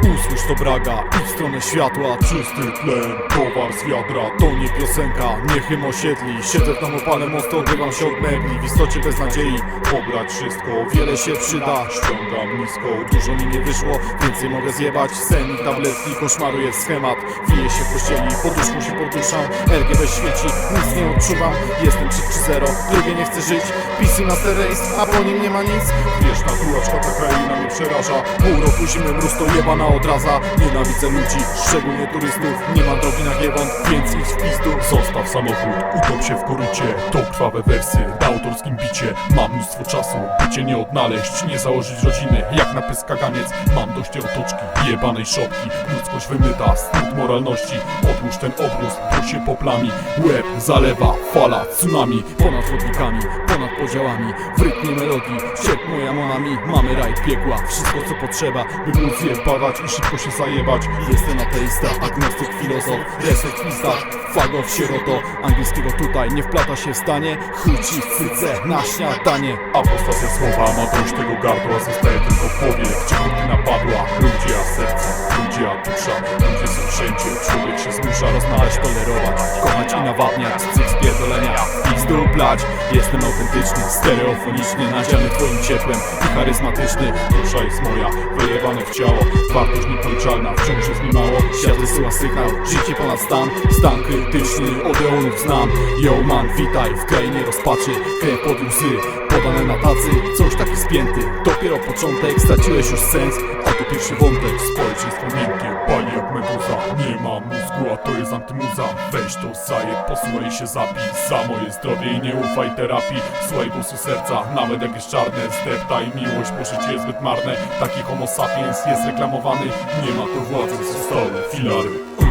Usłysz to braga, idź w stronę światła. Czysty tlen, towar z wiadra. To nie piosenka, nie hymn osiedli. Siedzę domu, palę mosty, odrywam się od mebli. W istocie bez nadziei, pobrać wszystko. Wiele się przyda, ściągam nisko. Dużo mi nie wyszło, więcej mogę zjebać. Sen i tabletki, jest schemat. Wiję się w pościeli, poduszką się poduszam RGB świeci, nic nie odczuwam. Jestem 3-0, drugie nie chcę żyć. PC Master Race, a po nim nie ma nic. Wiesz, na kółeczka ta kraina mnie przeraża. Pół roku zimny mróz to jebana odraza Nienawidzę ludzi, szczególnie turystów. Nie ma drogi na giewont, więc idź w Zostaw samochód, utop się w korycie. To krwawe wersy, na autorskim bicie. Mam mnóstwo czasu, by cię nie odnaleźć Nie założyć rodziny, jak na pysk kaganiec Mam dość tej otoczki, jebanej szopki. Ludzkość wymyta, stąd moralności. Odłóż ten obróz, to się poplami. Łeb zalewa, fala, tsunami. Ponad chodnikami, ponad podziałami. W rytmie melodii, Mamy raj piekła, wszystko co potrzeba By móc je badać i szybko się zajebać. Jestem ateista, agnostyk, filozof Reset pistach, fagow, sieroto. Angielskiego tutaj nie wplata się w stanie. Chuj ci w cyce na śniadanie. Apostazja słowa ma dość tego gardła. Zostaje tylko głowie, gdzie ty napadła Ludzie a serce, ludzie a dusza. Ludzie są wszędzie, człowiek się zmusza Rozmawiać, tolerować, kochać i nawadniać Cyk spierdolenia, pizdu Jestem autentyczny, stereofoniczny Nadziany twoim ciepłem i charyzmatyczny. Dusza jest moja, wyjebane w ciało. Wartość niepoliczalna, wciąż jest mi mało. Świat wysyła sygnał, życie ponad stan. Stan krytyczny, odeonów znam. Yo man, witaj w krainie rozpaczy. Krew pod łzy, podane na tacy. Coś taki spięty, dopiero początek. Straciłeś już sens, a to pierwszy wątek Społeczeństwo miękkie, pali jak meduza. Nie ma mózgu, a to jest antymuza Weź to zaje, posłuchaj się zapij Za moje zdrowie i nie ufaj terapii. Słuchaj głosu serca, nawet jak jest czarne. Zdeptaj miłość, bo życie jest zbyt marne. Taki homo sapiens jest reklamowany. Nie ma tu władzy, zostały filary